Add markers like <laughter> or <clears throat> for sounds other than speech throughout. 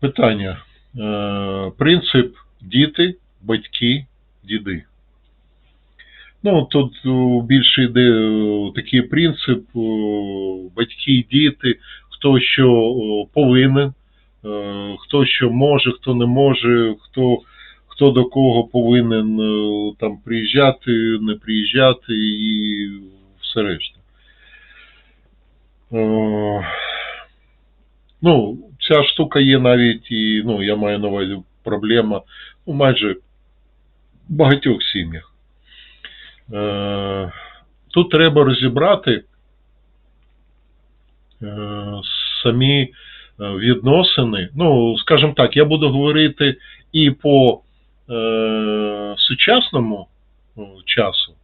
Питання. Е, Принцип діти, батьки, діди. Ну, тут більше йде такий принцип батьки, діти, хто що повинен, е, хто що може, хто не може, хто, хто до кого повинен е, там приїжджати, не приїжджати і все решта. Е, Ну, ця штука є навіть і, ну, я маю на увазі проблема ну, майже в багатьох сім'ях. Е, Тут треба розібрати е, самі е, відносини. Ну, скажімо так, я буду говорити і по сучасному часу,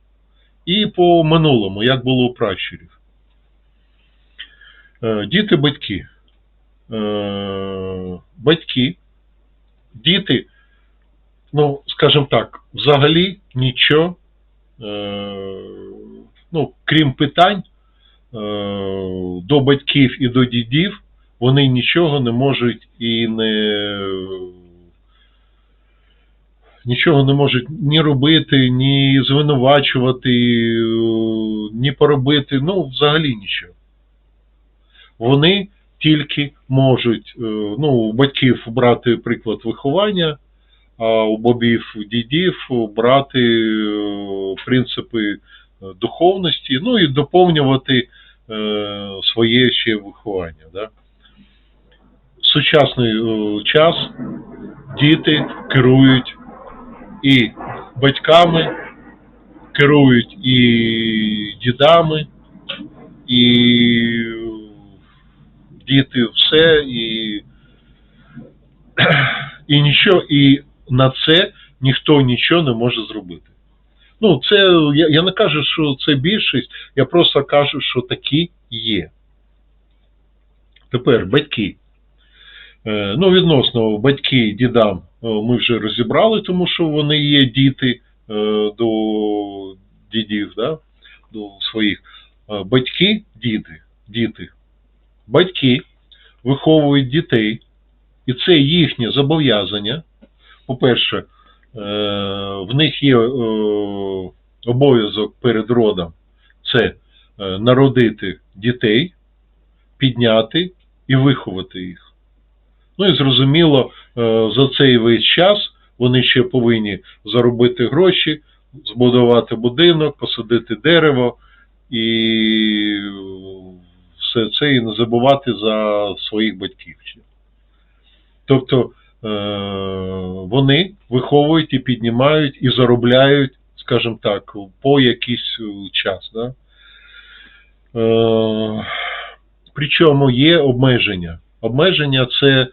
і по минулому, як було у пращурів. Е, Діти, Е, Батьки, діти, ну, скажімо так, взагалі нічого, е, ну, крім питань е, до батьків і до дідів, вони нічого не можуть і не нічого не можуть ні робити, ні звинувачувати, ні поробити, ну, взагалі нічого. Вони тільки можуть е, ну, у батьків брати приклад виховання, а у бабів дідів брати е, принципи е, духовності, ну і доповнювати своє ще виховання. Да? Сучасний час діти керують і батьками, керують і дідами, і діти все, і, <clears throat> і нічого, і на це ніхто нічого не може зробити. Ну, це я, я не кажу, що це більшість, я просто кажу, що такі є. Тепер батьки. Е, Ну, відносно батьки дідам е, ми вже розібрали, тому що вони є діти е, до дідів, да? до своїх. Батьки, діти, діти. Батьки виховують дітей, і це їхнє зобов'язання. По-перше, е, в них є е, обов'язок перед родом це е, народити дітей, підняти і виховати їх. Ну і зрозуміло, за цей весь час вони ще повинні заробити гроші, збудувати будинок, посадити дерево і все це і не забувати за своїх батьків. Тобто е, вони виховують і піднімають і заробляють, скажімо так, по якийсь е, час. Да? Е, Причому є обмеження. Обмеження це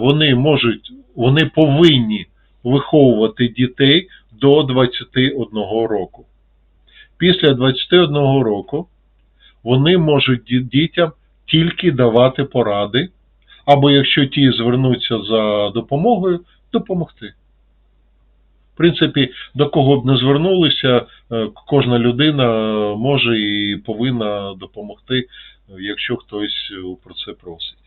вони можуть, вони повинні виховувати дітей до 21 року. Після 21 року вони можуть дітям тільки давати поради, або якщо ті звернуться за допомогою, допомогти. В принципі, до кого б не звернулися, е, кожна людина може і повинна допомогти, е, якщо хтось е, про це просить.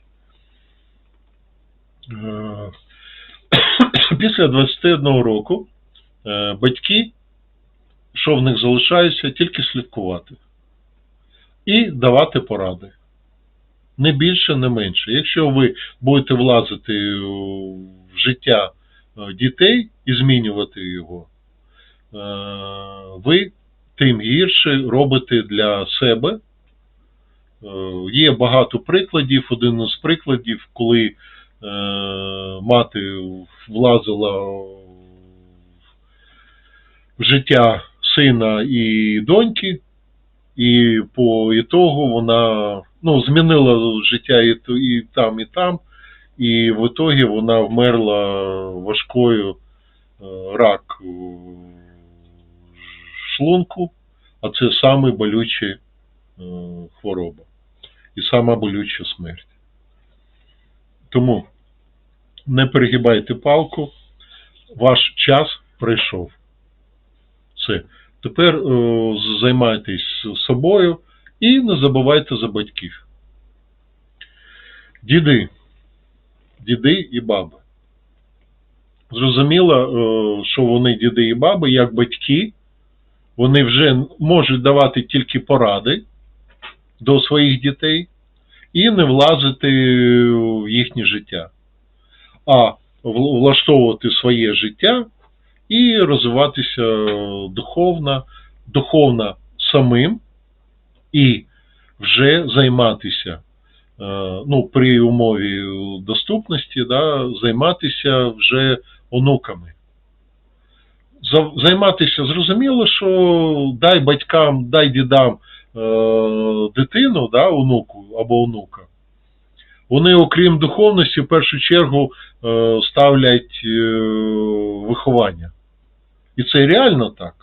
<coughs> Після 21 року батьки, що в них залишається, тільки слідкувати і давати поради. Не більше, не менше. Якщо ви будете влазити в життя е, дітей і змінювати його, е, ви тим гірше робите для себе. Е, Є багато прикладів. Один із прикладів, коли мати влазила в життя сина і доньки, і по ітогу вона ну, змінила життя і, і там, і там, і в ітогі вона вмерла важкою е, рак шлунку, а це саме болюча е, хвороба і сама болюча смерть. Тому не перегибайте палку, ваш час прийшов. Все. Тепер е, займайтесь собою і не забувайте за батьків. Діди, діди і баби. Зрозуміло, е, що вони діди і баби, як батьки, вони вже можуть давати тільки поради до своїх дітей і не влазити в їхнє життя, а влаштовувати своє життя і розвиватися духовно, духовно самим і вже займатися, е, ну, при умові доступності, да, займатися вже онуками. Займатися зрозуміло, що дай батькам, дай дідам е, дитину, да, онуку або онука. Вони, окрім духовності, в першу чергу е, ставлять виховання. І це реально так.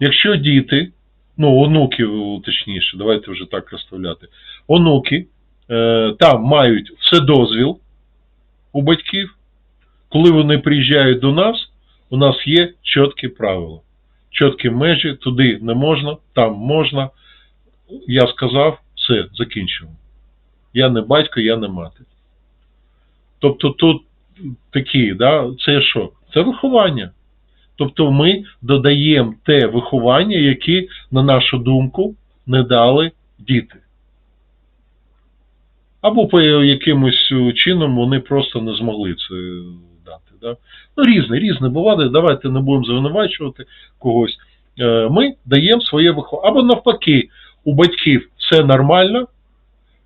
Якщо діти, ну, онуки, точніше, давайте вже так розставляти, онуки е, там мають все дозвіл у батьків, коли вони приїжджають до нас, у нас є чіткі правила, чіткі межі, туди не можна, там можна. Я сказав, все, закінчимо. Я не батько, я не мати. Тобто тут такі, да, це що? Це виховання. Тобто ми додаємо те виховання, яке, на нашу думку, не дали діти. Або по якимось чином вони просто не змогли це дати. Да? Ну, різне, різне буває. Давайте не будемо звинувачувати когось. Е, Ми даємо своє виховання. Або навпаки, у батьків все нормально,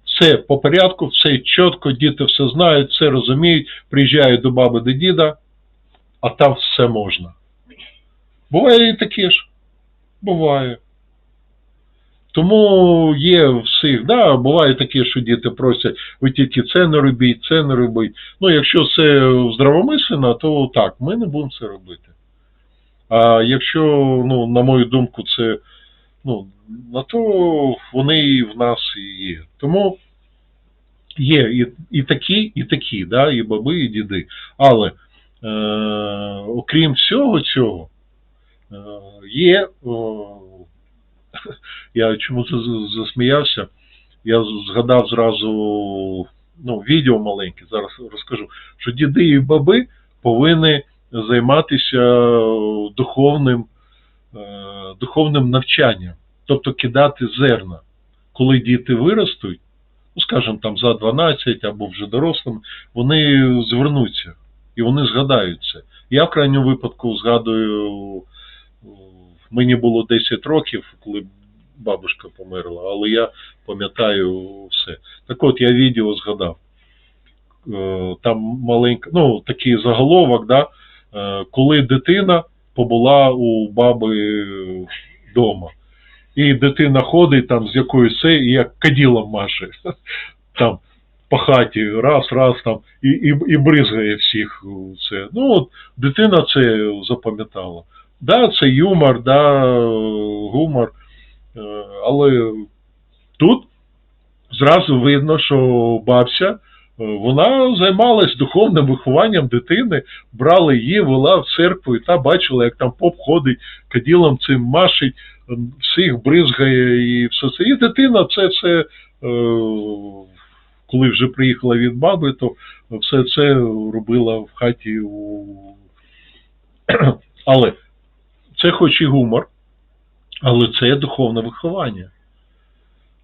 все по порядку, все чітко, діти все знають, все розуміють, приїжджають до баби, до діда, а там все можна. Буває і таке ж. Буває. Тому є всіх, да, буває таке, що діти просять, ви тільки це не робіть, це не робіть. Ну, якщо це здравомислено, то так, ми не будемо це робити. А якщо, ну, на мою думку, це, ну, на то вони і в нас і є. Тому є і, і такі, і такі, да, і баби, і діди. Але е, окрім всього цього, є. Я чому засміявся? Я згадав зразу ну, відео маленьке, зараз розкажу, що діди і баби повинні займатися духовним, е, духовним навчанням, тобто кидати зерна. Коли діти виростуть, ну скажімо там за 12 або вже дорослими, вони звернуться і вони згадають це. Я в крайньому випадку згадую, е, мені було 10 років, коли бабушка померла, але я пам'ятаю все. Так от я відео згадав. Е, Там маленька, ну такий заголовок, да, е, коли дитина побула у баби вдома. І дитина ходить там з якоюсь це, і як каділом маше. <laughs> Там по хаті, раз, раз там, і, і, і бризгає всіх це. Ну, от дитина це запам'ятала. Да, це юмор, да, гумор. Е, Але тут зразу видно, що бабця, е, вона займалась духовним вихованням дитини, брала її, вела в церкву, і та бачила, як там поп ходить, каділом цим машить, всіх бризгає і все це. І дитина це все, е, коли вже приїхала від баби, то все це робила в хаті. у <clears throat> Але це хоч і гумор, але це духовне виховання.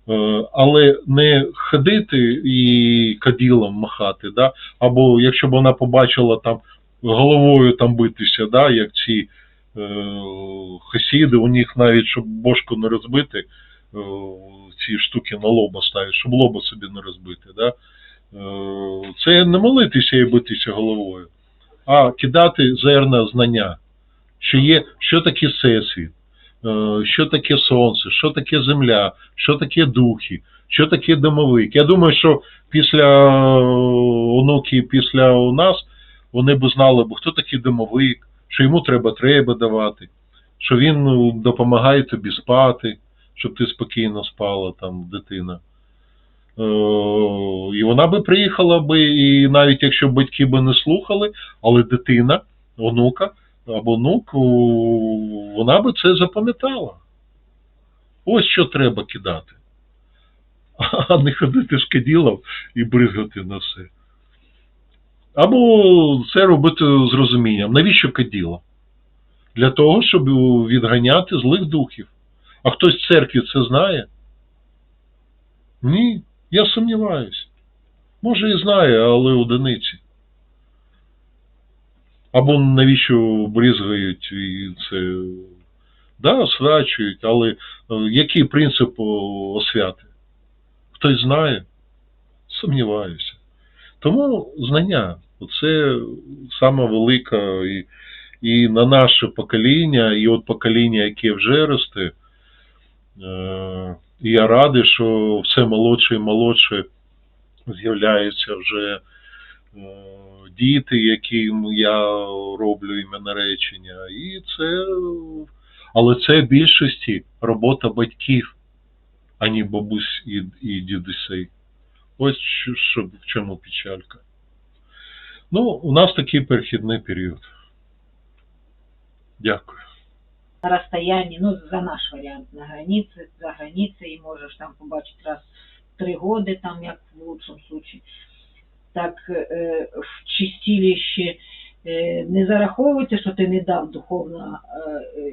Е, Але не ходити і каділом махати, да? або якщо б вона побачила там головою там битися, да? як ці е, хасіди, у них навіть, щоб бошку не розбити, е, ці штуки на лоба ставлять, щоб лоба собі не розбити. Да? Е, це не молитися і битися головою, а кидати зерна знання, що є, що таке всесвіт. Е, що таке сонце, що таке земля, що таке духи, що таке домовик. Я думаю, що після е, онуки, після нас вони б знали, бо хто такий домовик, що йому треба треба давати, що він ну, допомагає тобі спати, щоб ти спокійно спала, там, дитина. Е, І вона би приїхала би, і навіть якщо батьки би не слухали, але дитина, онука, або онук, вона би це запам'ятала. Ось що треба кидати. <laughs> А не ходити з каділом і бризгати на все. Або це робити з розумінням. Навіщо каділо? Для того, щоб відганяти злих духів. А хтось в церкві це знає? Ні, я сумніваюся. Може і знає, але одиниці. Або навіщо брізгають і це. Да, освячують, але е, який принцип освяти? Хтось знає? Сумніваюся. Тому знання це саме велика і, і на наше покоління, і от покоління, яке вже росте. Е, і я радий, що все молодше і молодше з'являються вже е, діти, яким я роблю іменно речення. І це, але це в більшості робота батьків, а не бабусь і, і дідусей. Ось що, в чому печалька. Ну, у нас такий перехідний період. Дякую. на расстоянии, ну, за наш вариант, на границе, за границей, и можешь там побачить раз в три года, там, як в лучшем случае. Так, е, в чистилище е, не зараховується, що ти не дав духовно, е,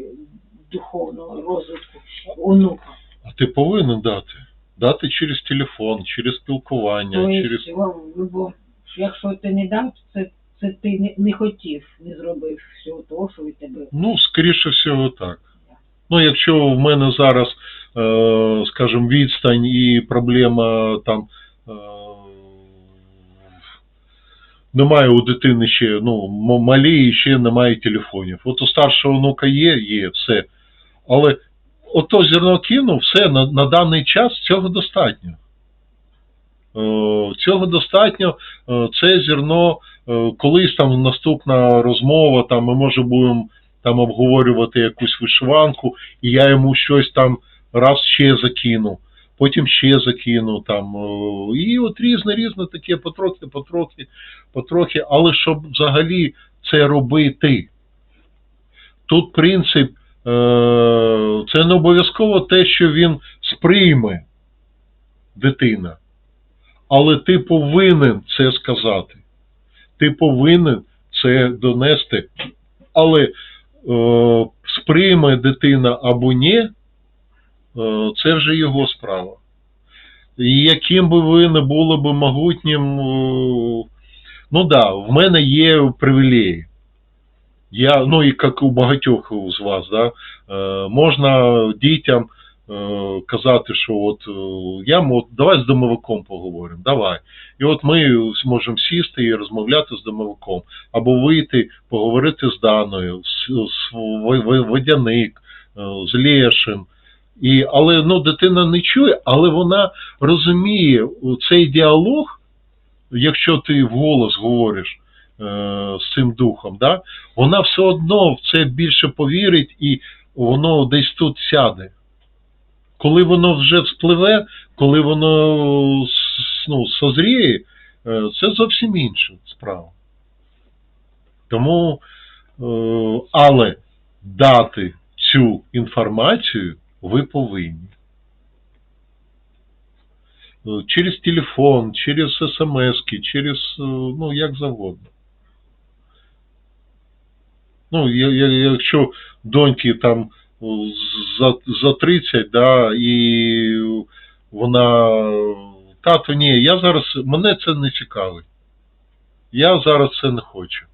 духовного розвитку онука. А ти повинен дати. Дати через телефон, через спілкування, Тобто, через. в любом- якщо ти не дав, це, це ти не, не хотів, не зробив всього того, що від тебе Ну, скоріше всього, так. Ну, якщо в мене зараз, скажімо, відстань і проблема там. Немає у дитини ще, ну, малі і ще немає телефонів. От у старшого онука є, є, все. Але ото зерно кинув, все, на, на даний час цього достатньо. Е, цього достатньо. Е, це зерно, е, колись там наступна розмова, там ми може будемо там обговорювати якусь вишиванку, і я йому щось там раз ще закину, потім ще закину там. е, І от різне, різне таке потрохи, потрохи, потрохи, але щоб взагалі це робити. Тут принцип, е, це не обов'язково те, що він сприйме дитина. Але ти повинен це сказати. Ти повинен це донести. Але е, сприйме дитина або ні, це вже його справа. І яким би ви не були б могутнім, е, ну да, в мене є привілеї. Я, ну і як у багатьох з вас, да, е, можна дітям е, казати, що от е, я мо- давай з домовиком поговоримо, давай. І от ми зможемо сісти і розмовляти з домовиком, або вийти, поговорити з Даною, з, з В- Водяник, е, з Лєшем. І, але ну, дитина не чує, але вона розуміє цей діалог, якщо ти вголос говориш е, з цим духом, да, вона все одно в це більше повірить і воно десь тут сяде. Коли воно вже спливе, коли воно ну, созріє, е, це зовсім інша справа. Тому, е, але дати цю інформацію ви повинні. Е, Через телефон, через смс, через, е, ну, як завгодно. Ну, якщо доньки там за, за 30, да, і вона тато, ні, я зараз, мене це не цікавить. Я зараз це не хочу.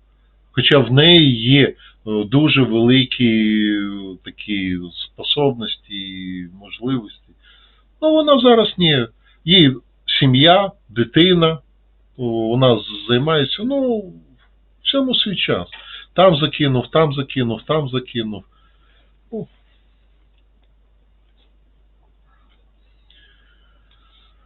Хоча в неї є е, дуже великі е, такі способності і можливості. Ну, вона зараз ні. Її сім'я, дитина, о, вона займається, ну, всьому свій час. Там закинув, там закинув, там закинув.